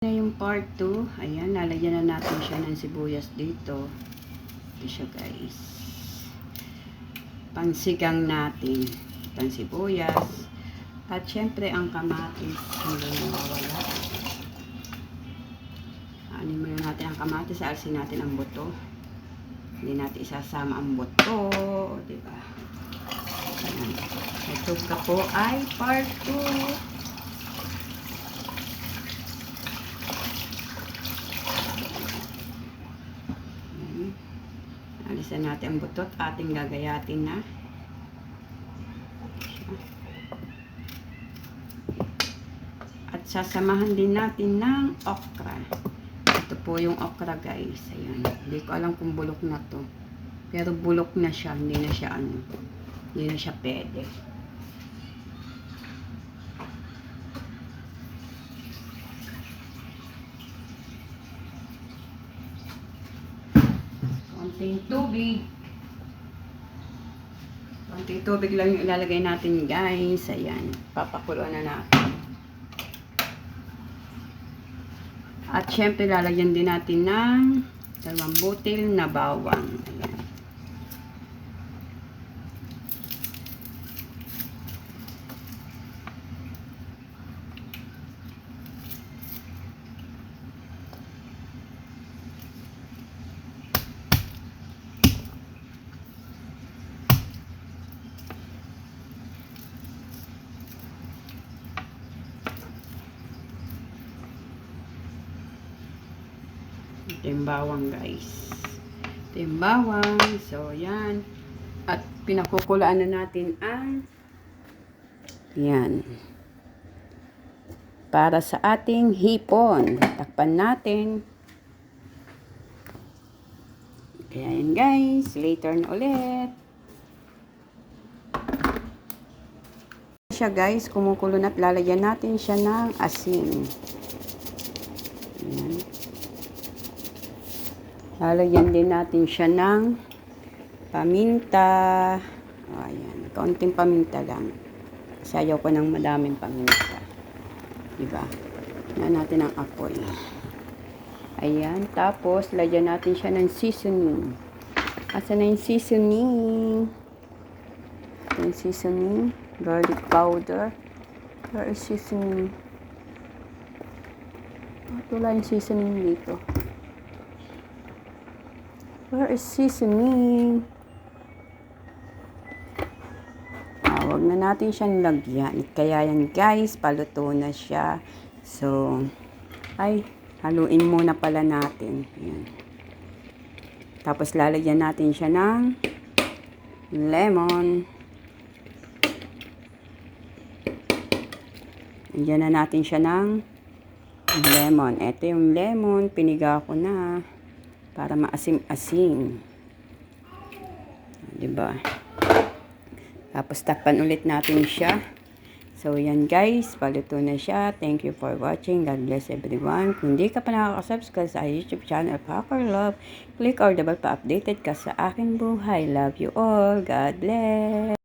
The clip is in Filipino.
na yung part 2. Ayan, lalagyan na natin siya ng sibuyas dito. Ito siya guys. Pansigang natin. Itong sibuyas. At syempre ang kamatis. Hindi nawawala. Ano mo natin ang kamatis. Alsin natin ang buto. Hindi natin isasama ang buto. Diba? Ayan. Ito ka po ay part 2. Ayan. Alisan natin ang butot. Ating gagayatin na. At sasamahan din natin ng okra. Ito po yung okra guys. Ayan. Hindi ko alam kung bulok na to. Pero bulok na siya. Hindi na siya ano. Hindi na siya pwede. Konting tubig. Konting tubig lang yung ilalagay natin guys. Ayan. Papakuluan na natin. At syempre lalagyan din natin ng dalawang butil na bawang. Ayan. Ito yung bawang guys. Ito yung bawang. So, yan. At pinakukulaan na natin ang yan. Para sa ating hipon. Takpan natin. Kaya guys. Later na ulit. siya guys. Kumukulo na at lalagyan natin siya ng asin. Ayan. Lalagyan din natin siya ng paminta. O, ayan. Kaunting paminta lang. Kasi ayaw ko ng madaming paminta. Diba? Yan natin ang apoy. Ayan. Tapos, lagyan natin siya ng seasoning. Asa na yung seasoning? Ito yung seasoning. Garlic powder. Where is seasoning? Bakit wala yung seasoning dito? Where is seasoning? Ah, wag na natin siyang lagyan. Kaya yan guys, paluto na siya. So, ay, haluin muna pala natin. Yan. Tapos lalagyan natin siya ng lemon. Lagyan na natin siya ng lemon. Ito yung lemon, piniga ko na para maasim-asim. Diba? Tapos takpan ulit natin siya. So, yan guys. Paluto na siya. Thank you for watching. God bless everyone. Kung hindi ka pa nakaka-subscribe sa YouTube channel, Packer Love, click or bell pa updated ka sa aking buhay. Love you all. God bless.